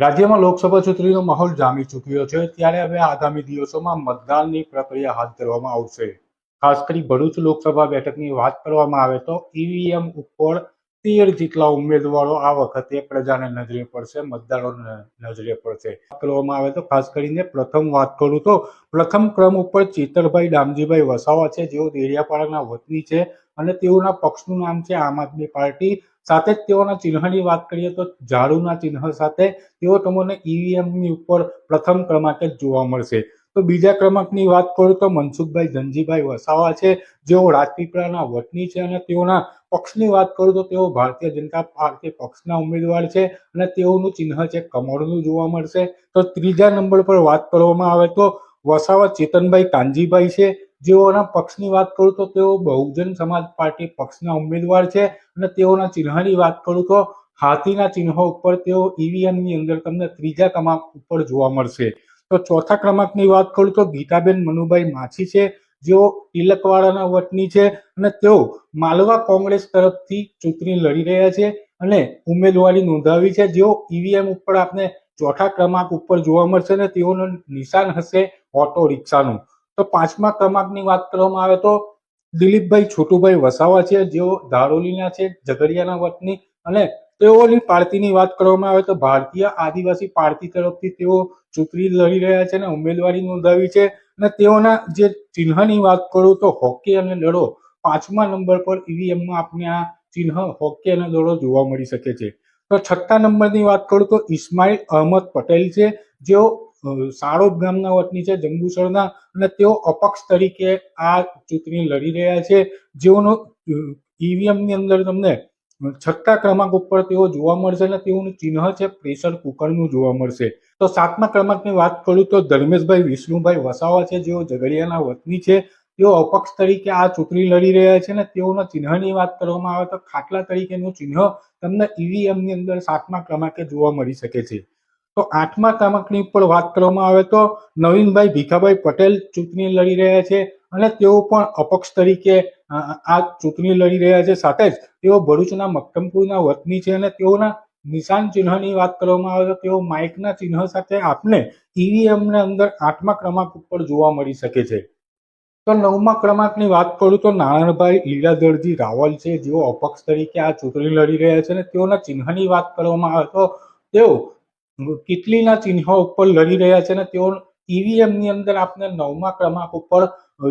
રાજ્યમાં લોકસભા ચૂંટણીનો માહોલ જામી ચૂક્યો છે. ત્યારે હવે આગામી દિવસોમાં મતદાનની પ્રક્રિયા હાથ ધરવામાં આવશે. ખાસ કરી ભરૂચ લોકસભા બેઠકની વાત કરવામાં આવે તો ઈવીએમ ઉપર તેર જેટલા ઉમેદવારો આ વખતે પ્રજાને નજરે પડશે, મતદારો નજરે પડશે. કરવામાં આવે તો ખાસ કરીને પ્રથમ વાત કરું તો પ્રથમ ક્રમ ઉપર ચેતરભાઈ દામજીભાઈ વસાવા છે. જેઓ દેડિયાપાડાના વતની છે અને તેઓના પક્ષનું નામ છે આમ આદમી પાર્ટી. સાથે જ તેઓના ચિહ્નની વાત કરીએ તો ઝાડુના ચિહ્ન સાથે તેઓ તમને ઈવીએમની ઉપર પ્રથમ ક્રમાંકે જોવા મળશે. તો બીજા ક્રમાંકની વાત કરું તો મનસુખભાઈ ધનજીભાઈ વસાવા છે. જેઓ રાજપીપળાના વતની છે અને તેઓના પક્ષની વાત કરું તો તેઓ ભારતીય જનતા પાર્ટી પક્ષના ઉમેદવાર છે અને તેઓનું ચિહ્ન છે કમળનું જોવા મળશે. તો ત્રીજા નંબર પર વાત કરવામાં આવે તો વસાવા ચેતનભાઈ કાનજીભાઈ છે. જેઓના પક્ષની વાત કરું તો તેઓ બહુજન સમાજ પાર્ટી પક્ષના ઉમેદવાર છે અને તેઓના ચિહ્નની વાત કરું તો હાથીના ચિહ્નો ઉપર તેઓ ઈવીએમની અંદર તમને ત્રીજા ક્રમાંક ઉપર જોવા મળશે. તો ચોથા ક્રમાંકની વાત કરું તો ગીતાબેન મનુભાઈ માછી છે, જેઓ તિલકવાડાના વતની છે અને તેઓ માલવા કોંગ્રેસ તરફથી ચૂંટણી લડી રહ્યા છે અને ઉમેદવારી નોંધાવી છે. જેઓ ઈવીએમ ઉપર આપને ચોથા ક્રમાંક ઉપર જોવા મળશે અને તેઓનું નિશાન હશે ઓટો રિક્ષાનું. તો પાંચમા ક્રમાંકની વાત કરવામાં આવે તો દિલીપભાઈ છોટુભાઈ વસાવા છે, જેઓ ધારોલીના છે, ઝઘડિયાના વતની અને તેઓની પાર્ટીની વાત કરવામાં આવે તો ભારતીય આદિવાસી પાર્ટી તરફથી તેઓ ચૂંટણી લડી રહ્યા છે અને ઉમેદવારી નોંધાવી છે અને તેઓના જે ચિહ્નની વાત કરું તો હોકી અને દડો પાંચમા નંબર પર ઈવીએમમાં આપણે આ ચિહ્ન હોકી અને દડો જોવા મળી શકે છે. તો છઠ્ઠા નંબરની વાત કરું તો ઇસ્માઇલ અહમદ પટેલ છે, જેઓ અ, સારોદ ગામના વતની છે જંબુસરના અને તેઓ અપક્ષ તરીકે આ ચૂંટણી લડી રહ્યા છે. જેઓનો ઈવીએમની અંદર તમને છઠ્ઠા ક્રમાંક ઉપર તેઓ જોવા મળશે અને તેઓનું ચિહ્ન છે પ્રેશર કુકરનું જોવા મળશે. તો સાતમા ક્રમાંકની વાત કરું તો ધર્મેશભાઈ વિષ્ણુભાઈ વસાવા છે જેઓ ઝઘડિયાના વતની છે. તેઓ અપક્ષ તરીકે આ ચૂંટણી લડી રહ્યા છે અને તેઓના ચિહ્નની વાત કરવામાં આવે તો ખાટલા તરીકેનું ચિહ્ન તમને ઈવીએમની અંદર સાતમા ક્રમાંકે જોવા મળી શકે છે. તો આઠમા ક્રમાંકની ઉપર વાત કરવામાં આવે તો નવીનભાઈ ભીખાભાઈ પટેલ ચૂંટણી લડી રહ્યા છે અને તેઓ પણ અપક્ષ તરીકે આ ચૂંટણી લડી રહ્યા છે. સાથે જ તેઓ ભરૂચના મક્કમપુરના વતની છે અને તેઓના નિશાન ચિહ્નની વાત કરવામાં આવે તો તેઓ માઇકના ચિહ્ન સાથે આપને ઈવીએમ ને અંદર આઠમા ક્રમાંક ઉપર જોવા મળી શકે છે. તો નવમા ક્રમાંકની વાત કરું તો નારાયણભાઈ લીલાધરજી રાવલ છે. જેઓ અપક્ષ તરીકે આ ચૂંટણી લડી રહ્યા છે અને તેઓના ચિહ્નની વાત કરવામાં આવે તો તેઓ કેટલીના ચિહ્નો ઉપર લડી રહ્યા છે અને તેઓ ઈવીએમની અંદર આપને નવમા ક્રમાંક ઉપર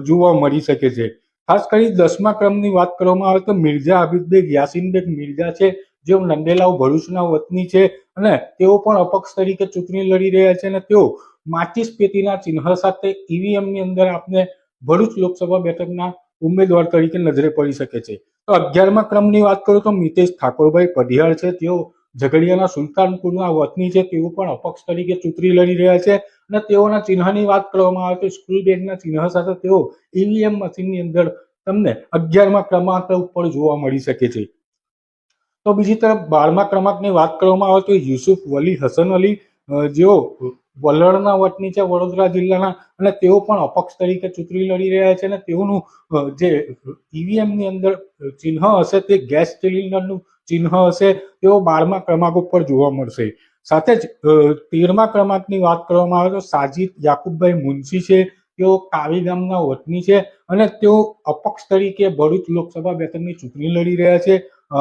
જોવા મળી શકે છે. ખાસ કરી દસમા ક્રમની વાત કરવામાં આવે તો મિર્ઝા આબિદબેગ યાસીનબેગ મિર્ઝા છે, જેઓ નંદેલાવ ભરૂચના વતની છે અને તેઓ પણ અપક્ષ તરીકે ચૂંટણી લડી રહ્યા છે અને તેઓ માચીસ પેટીના ચિહ્ન સાથે ઈવીએમની અંદર આપને ભરૂચ લોકસભા બેઠકના ઉમેદવાર તરીકે નજરે પડી શકે છે. તો અગિયારમા ક્રમની વાત કરું તો મિતેશ ઠાકોરભાઈ પઢિયાર છે, તેઓ ઝઘડિયાના સુલતાનપુરના વતની છે, તેઓ પણ અપક્ષ તરીકે ચૂંટણી લડી રહ્યા છે અને તેઓના ચિહ્નની વાત કરવામાં આવે તો સ્કૂલ બેગના ચિહ્ન સાથે તેઓ ઈવીએમ મશીનની અંદર તમને અગિયારમા ક્રમાંક ઉપર જોવા મળી શકે છે. તો બીજી તરફ બારમા ક્રમાંકની વાત કરવામાં આવે તો યુસુફ વલી, હસન અલી જેઓ વલણના વતની છે વડોદરા જિલ્લાના અને તેઓ પણ અપક્ષ તરીકે ચૂંટણી લડી રહ્યા છે અને તેઓનું જે ઈવીએમની અંદર ચિહ્ન હશે તે ગેસ સિલિન્ડરનું ચિહ્ન હશે તેઓ બારમા ક્રમાંક ઉપર જોવા મળશે. સાથે જ તેરમા ક્રમાંકની વાત કરવામાં આવે તો સાજીદ યાકુબભાઈ મુનશી છે, તેઓ કાવી ગામના વતની છે અને તેઓ અપક્ષ તરીકે ભરૂચ લોકસભા બેઠકની ચૂંટણી લડી રહ્યા છે.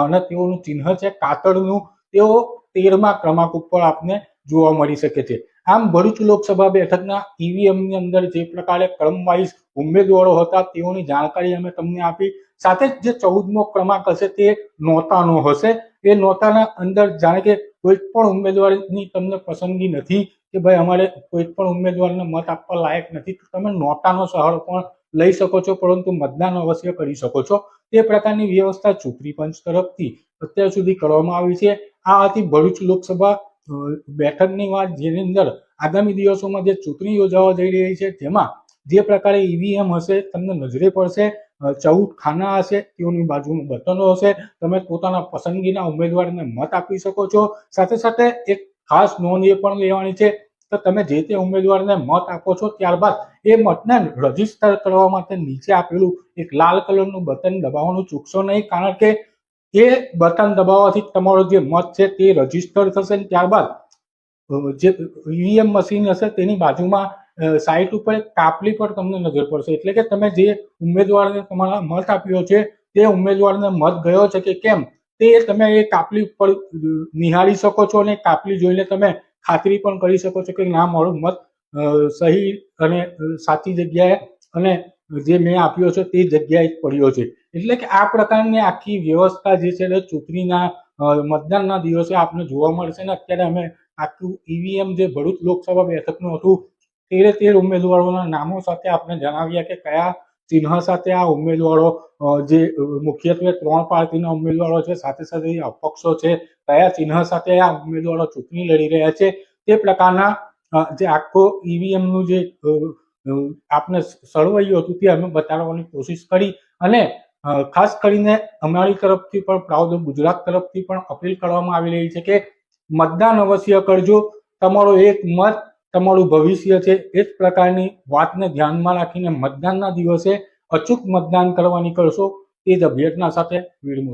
અને તેઓનું ચિહ્ન છે કાતરનું તેઓ તેરમા ક્રમાંક ઉપર આપને જોવા મળી શકે છે. આમ ભરૂચ લોકસભા બેઠકના ઈવીએમની અંદર જે પ્રકારે ક્રમવાઇઝ ઉમેદવારો હતા તેઓની જાણકારી અમે તમને આપી. સાથે જ જે ચૌદમો ક્રમાંક હશે તે નોતાનો હશે. એ નોતાના અંદર જાણે કે કોઈ પણ ઉમેદવારની તમને પસંદગી નથી કે ભાઈ અમારે કોઈ પણ ઉમેદવારને મત આપવા લાયક નથી, તો તમે નોટાનો સહારો પણ લઈ શકો છો, પરંતુ મતદાન અવશ્ય કરી શકો છો. તે પ્રકારની વ્યવસ્થા ચૂંટણી પંચ તરફથી અત્યાર સુધી કરવામાં આવી છે. આ હતી ભરૂચ લોકસભા બેઠકની વાત, જેની અંદર આગામી દિવસોમાં જે ચૂંટણી યોજાવા જઈ રહી છે, તેમાં જે પ્રકારે ઈવીએમ હશે, તમને નજરે પડશે. ચૌદ ખાના હશે, તેઓની બાજુનું બટનો હશે. તમે પોતાના પસંદગીના ઉમેદવારને મત આપી શકો છો. સાથે સાથે એક ખાસ નોંધ એ પણ લેવાની છે તો તમે જે તે ઉમેદવારને મત આપો છો, ત્યારબાદ એ મતને રજિસ્ટર કરવા માટે નીચે આપેલું એક લાલ કલરનું બટન દબાવવાનું ચૂકશો નહીં, કારણ કે એ બટન દબાવવાથી તમારો જે મત છે તે રજિસ્ટર થશે ત્યારબાદ જે ઈવીએમ મશીન હશે તેની બાજુમાં અ, સાઈટ ઉપર કાપલી પર તમને નજર પડશે. એટલે કે તમે જે ઉમેદવારને તમારા મત આપ્યો છે તે ઉમેદવારને મત ગયો છે કે કેમ? તે તમે એ કાપલી ઉપર નિહાળી શકો છો અને કાપલી જોઈને તમે ખાતરી પણ કરી શકો છો કે ના મારો મત સહી અને સાચી જગ્યાએ અને જે મેં આપ્યો છે તે જગ્યાએ પડ્યો છે. એટલે કે આ પ્રકારની આખી વ્યવસ્થા જે છે ચૂંટણીના મતદાનના દિવસે આપને જોવા મળશે ને. અત્યારે અમે આખું ઈવીએમ જે ભરૂચ લોકસભા બેઠકનું હતું તેરે તેર ઉમેદવારોના નામો સાથે આપણે જણાવ્યા કે કયા ચિહ્ન સાથે આ ઉમેદવારો જે મુખ્યત્વે ત્રણ પાર્ટીના ઉમેદવારો છે, સાથે સાથે અપક્ષો છે, કયા ચિહ્ન સાથે આ ઉમેદવારો ચૂંટણી લડી રહ્યા છે, તે પ્રકારના જે આખો ઈવીએમનું જે આપણે સળવૈયું હતું તે અમે બતાડવાની કોશિશ કરી અને ખાસ કરીને અમારી તરફથી પણ પ્રાઉડ ગુજરાત તરફથી પણ અપીલ કરવામાં આવી રહી છે કે મતદાન અવશ્ય કરજો, તમારો એક મત તમારું ભવિષ્ય છે એ જ પ્રકારની વાતને ધ્યાનમાં રાખીને મતદાનના દિવસે અચૂક મતદાન કરવા નીકળશો એ જ અભ્યર્થના સાથે વિરમું